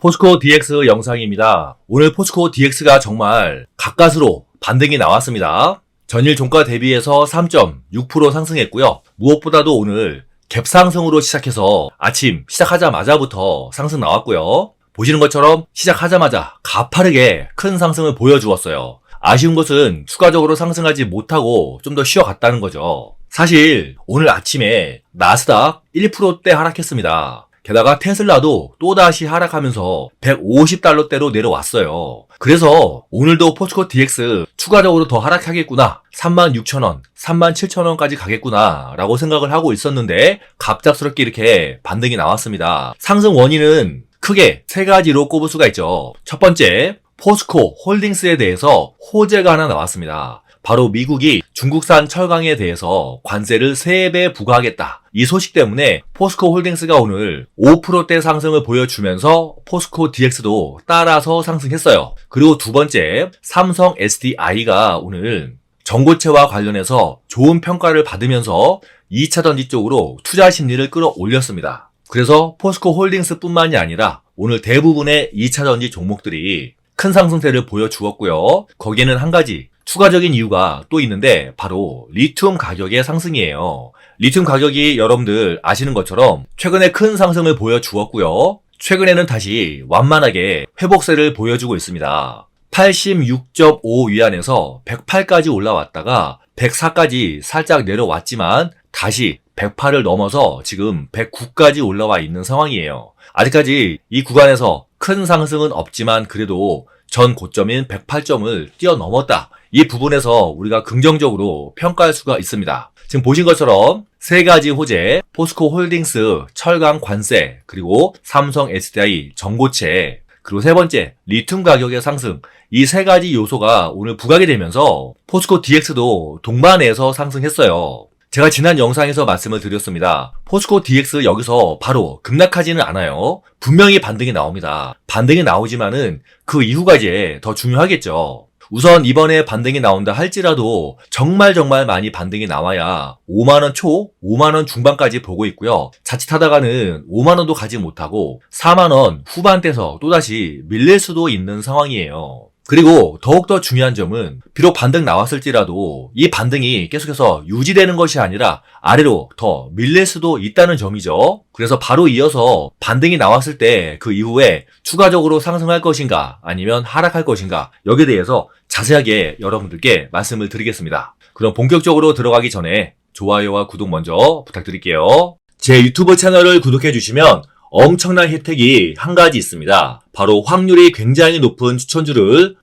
포스코 DX 영상입니다. 오늘 포스코 DX가 정말 가까스로 반등이 나왔습니다. 전일 종가 대비해서 3.6% 상승했고요. 무엇보다도 오늘 갭 상승으로 시작해서 아침 시작하자마자부터 상승 나왔고요. 보시는 것처럼 시작하자마자 가파르게 큰 상승을 보여주었어요. 아쉬운 것은 추가적으로 상승하지 못하고 좀 더 쉬어갔다는 거죠. 사실 오늘 아침에 나스닥 1%대 하락했습니다. 게다가 테슬라도 또다시 하락하면서 150달러대로 내려왔어요. 그래서 오늘도 포스코 DX 추가적으로 더 하락하겠구나. 36,000원, 37,000원까지 가겠구나. 라고 생각을 하고 있었는데 갑작스럽게 이렇게 반등이 나왔습니다. 상승 원인은 크게 세 가지로 꼽을 수가 있죠. 첫 번째, 포스코 홀딩스에 대해서 호재가 하나 나왔습니다. 바로 미국이 중국산 철강에 대해서 관세를 3배 부과하겠다. 이 소식 때문에 포스코 홀딩스가 오늘 5%대 상승을 보여주면서 포스코 DX도 따라서 상승했어요. 그리고 두 번째, 삼성 SDI가 오늘 전고체와 관련해서 좋은 평가를 받으면서 2차 전지 쪽으로 투자 심리를 끌어올렸습니다. 그래서 포스코 홀딩스 뿐만이 아니라 오늘 대부분의 2차 전지 종목들이 큰 상승세를 보여주었고요. 거기에는 한 가지 추가적인 이유가 또 있는데 바로 리튬 가격의 상승이에요. 리튬 가격이 여러분들 아시는 것처럼 최근에 큰 상승을 보여주었고요. 최근에는 다시 완만하게 회복세를 보여주고 있습니다. 86.5 위안에서 108까지 올라왔다가 104까지 살짝 내려왔지만 다시 108을 넘어서 지금 109까지 올라와 있는 상황이에요. 아직까지 이 구간에서 큰 상승은 없지만 그래도 전 고점인 108점을 뛰어넘었다. 이 부분에서 우리가 긍정적으로 평가할 수가 있습니다. 지금 보신 것처럼 세 가지 호재, 포스코 홀딩스, 철강 관세, 그리고 삼성 SDI 정고체, 그리고 세 번째, 리튬 가격의 상승. 이 세 가지 요소가 오늘 부각이 되면서 포스코 DX도 동반해서 상승했어요. 제가 지난 영상에서 말씀을 드렸습니다. 포스코 DX 여기서 바로 급락하지는 않아요. 분명히 반등이 나옵니다. 반등이 나오지만은 그 이후가 이제 더 중요하겠죠. 우선 이번에 반등이 나온다 할지라도 정말 정말 많이 반등이 나와야 5만원 초, 5만원 중반까지 보고 있고요. 자칫하다가는 5만원도 가지 못하고 4만원 후반대에서 또다시 밀릴 수도 있는 상황이에요. 그리고 더욱더 중요한 점은 비록 반등 나왔을지라도 이 반등이 계속해서 유지되는 것이 아니라 아래로 더 밀릴 수도 있다는 점이죠. 그래서 바로 이어서 반등이 나왔을 때 그 이후에 추가적으로 상승할 것인가 아니면 하락할 것인가 여기에 대해서 자세하게 여러분들께 말씀을 드리겠습니다. 그럼 본격적으로 들어가기 전에 좋아요와 구독 먼저 부탁드릴게요. 제 유튜브 채널을 구독해 주시면 엄청난 혜택이 한 가지 있습니다. 바로 확률이 굉장히 높은 추천주를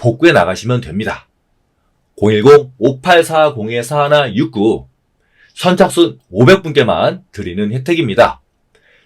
복구해 나가시면 됩니다. 010-5840-4169 선착순 500분께만 드리는 혜택입니다.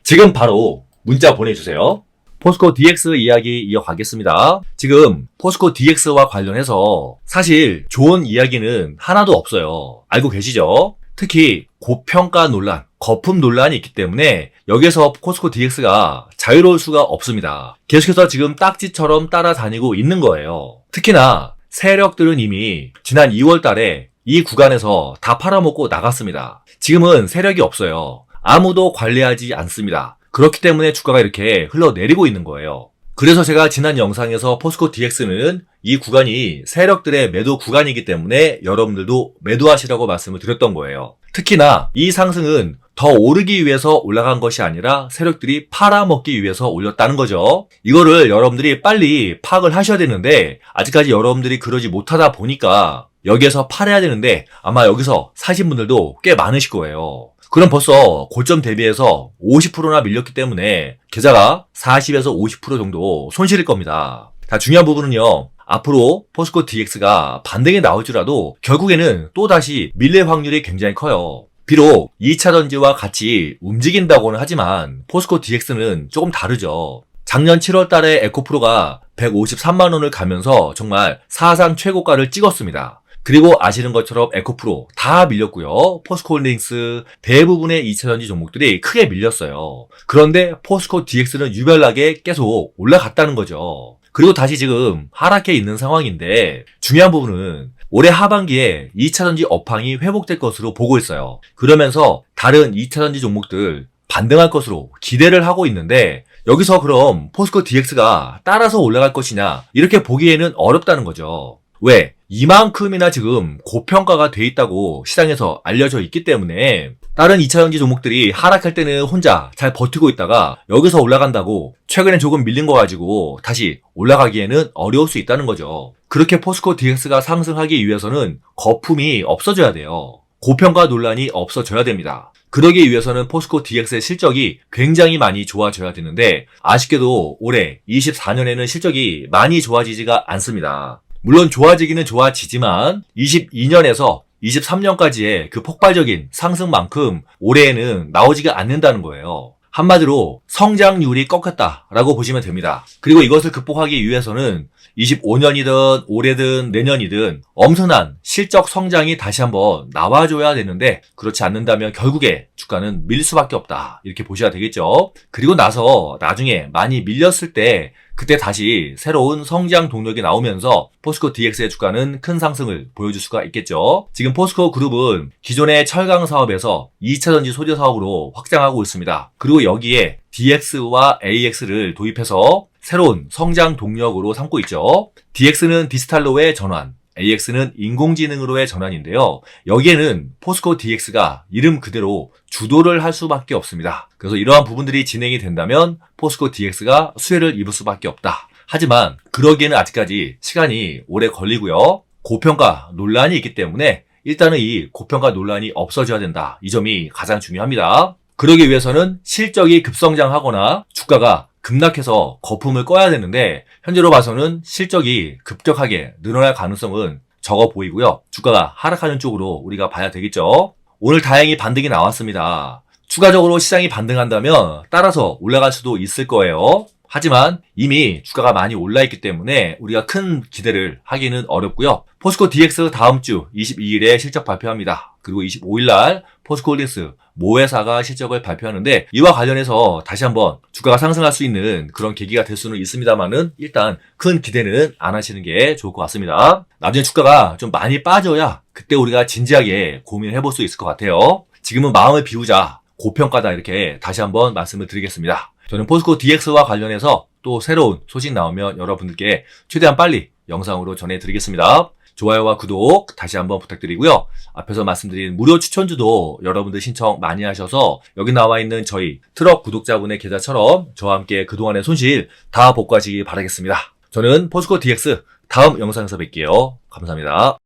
지금 바로 문자 보내주세요. 포스코 DX 이야기 이어가겠습니다. 지금 포스코 DX와 관련해서 사실 좋은 이야기는 하나도 없어요. 알고 계시죠? 특히 고평가 논란, 거품 논란이 있기 때문에 여기에서 포스코 DX가 자유로울 수가 없습니다. 계속해서 지금 딱지처럼 따라다니고 있는 거예요. 특히나 세력들은 이미 지난 2월 달에 이 구간에서 다 팔아먹고 나갔습니다. 지금은 세력이 없어요. 아무도 관리하지 않습니다. 그렇기 때문에 주가가 이렇게 흘러내리고 있는 거예요. 그래서 제가 지난 영상에서 포스코 DX는 이 구간이 세력들의 매도 구간이기 때문에 여러분들도 매도하시라고 말씀을 드렸던 거예요. 특히나 이 상승은 더 오르기 위해서 올라간 것이 아니라 세력들이 팔아먹기 위해서 올렸다는 거죠. 이거를 여러분들이 빨리 파악을 하셔야 되는데 아직까지 여러분들이 그러지 못하다 보니까 여기에서 팔아야 되는데 아마 여기서 사신 분들도 꽤 많으실 거예요. 그럼 벌써 고점 대비해서 50%나 밀렸기 때문에 계좌가 40에서 50% 정도 손실일 겁니다. 자, 중요한 부분은요. 앞으로 포스코 DX가 반등이 나올지라도 결국에는 또다시 밀릴 확률이 굉장히 커요. 비록 2차 전지와 같이 움직인다고는 하지만 포스코 DX는 조금 다르죠. 작년 7월 달에 에코프로가 153만 원을 가면서 정말 사상 최고가를 찍었습니다. 그리고 아시는 것처럼 에코프로 다 밀렸고요. 포스코홀딩스 대부분의 2차전지 종목들이 크게 밀렸어요. 그런데 포스코 DX는 유별나게 계속 올라갔다는 거죠. 그리고 다시 지금 하락해 있는 상황인데 중요한 부분은 올해 하반기에 2차전지 업황이 회복될 것으로 보고 있어요. 그러면서 다른 2차전지 종목들 반등할 것으로 기대를 하고 있는데 여기서 그럼 포스코 DX가 따라서 올라갈 것이냐 이렇게 보기에는 어렵다는 거죠. 왜? 이만큼이나 지금 고평가가 돼 있다고 시장에서 알려져 있기 때문에 다른 2차전지 종목들이 하락할 때는 혼자 잘 버티고 있다가 여기서 올라간다고 최근에 조금 밀린 거 가지고 다시 올라가기에는 어려울 수 있다는 거죠. 그렇게 포스코 DX가 상승하기 위해서는 거품이 없어져야 돼요. 고평가 논란이 없어져야 됩니다. 그러기 위해서는 포스코 DX의 실적이 굉장히 많이 좋아져야 되는데 아쉽게도 올해 24년에는 실적이 많이 좋아지지가 않습니다. 물론 좋아지기는 좋아지지만 22년에서 23년까지의 그 폭발적인 상승만큼 올해에는 나오지가 않는다는 거예요. 한마디로 성장률이 꺾였다라고 보시면 됩니다. 그리고 이것을 극복하기 위해서는 25년이든 올해든 내년이든 엄청난 실적 성장이 다시 한번 나와줘야 되는데 그렇지 않는다면 결국에 주가는 밀 수밖에 없다. 이렇게 보셔야 되겠죠. 그리고 나서 나중에 많이 밀렸을 때 그때 다시 새로운 성장 동력이 나오면서 포스코 DX의 주가는 큰 상승을 보여줄 수가 있겠죠. 지금 포스코 그룹은 기존의 철강 사업에서 2차 전지 소재 사업으로 확장하고 있습니다. 그리고 여기에 DX와 AX를 도입해서 새로운 성장 동력으로 삼고 있죠. DX는 디지털로의 전환, AX는 인공지능으로의 전환인데요. 여기에는 포스코 DX가 이름 그대로 주도를 할 수밖에 없습니다. 그래서 이러한 부분들이 진행이 된다면 포스코 DX가 수혜를 입을 수밖에 없다. 하지만 그러기에는 아직까지 시간이 오래 걸리고요. 고평가 논란이 있기 때문에 일단은 이 고평가 논란이 없어져야 된다. 이 점이 가장 중요합니다. 그러기 위해서는 실적이 급성장하거나 주가가 급락해서 거품을 꺼야 되는데 현재로 봐서는 실적이 급격하게 늘어날 가능성은 적어 보이고요. 주가가 하락하는 쪽으로 우리가 봐야 되겠죠. 오늘 다행히 반등이 나왔습니다. 추가적으로 시장이 반등한다면 따라서 올라갈 수도 있을 거예요. 하지만 이미 주가가 많이 올라 있기 때문에 우리가 큰 기대를 하기는 어렵고요. 포스코 DX 다음 주 22일에 실적 발표합니다. 그리고 25일 날 포스코홀딩스 모회사가 실적을 발표하는데 이와 관련해서 다시 한번 주가가 상승할 수 있는 그런 계기가 될 수는 있습니다만은 일단 큰 기대는 안 하시는 게 좋을 것 같습니다. 나중에 주가가 좀 많이 빠져야 그때 우리가 진지하게 고민을 해볼 수 있을 것 같아요. 지금은 마음을 비우자 고평가다 이렇게 다시 한번 말씀을 드리겠습니다. 저는 포스코 DX와 관련해서 또 새로운 소식 나오면 여러분들께 최대한 빨리 영상으로 전해드리겠습니다. 좋아요와 구독 다시 한번 부탁드리고요. 앞에서 말씀드린 무료 추천주도 여러분들 신청 많이 하셔서 여기 나와 있는 저희 트럭 구독자분의 계좌처럼 저와 함께 그동안의 손실 다 복구하시기 바라겠습니다. 저는 포스코 DX 다음 영상에서 뵐게요. 감사합니다.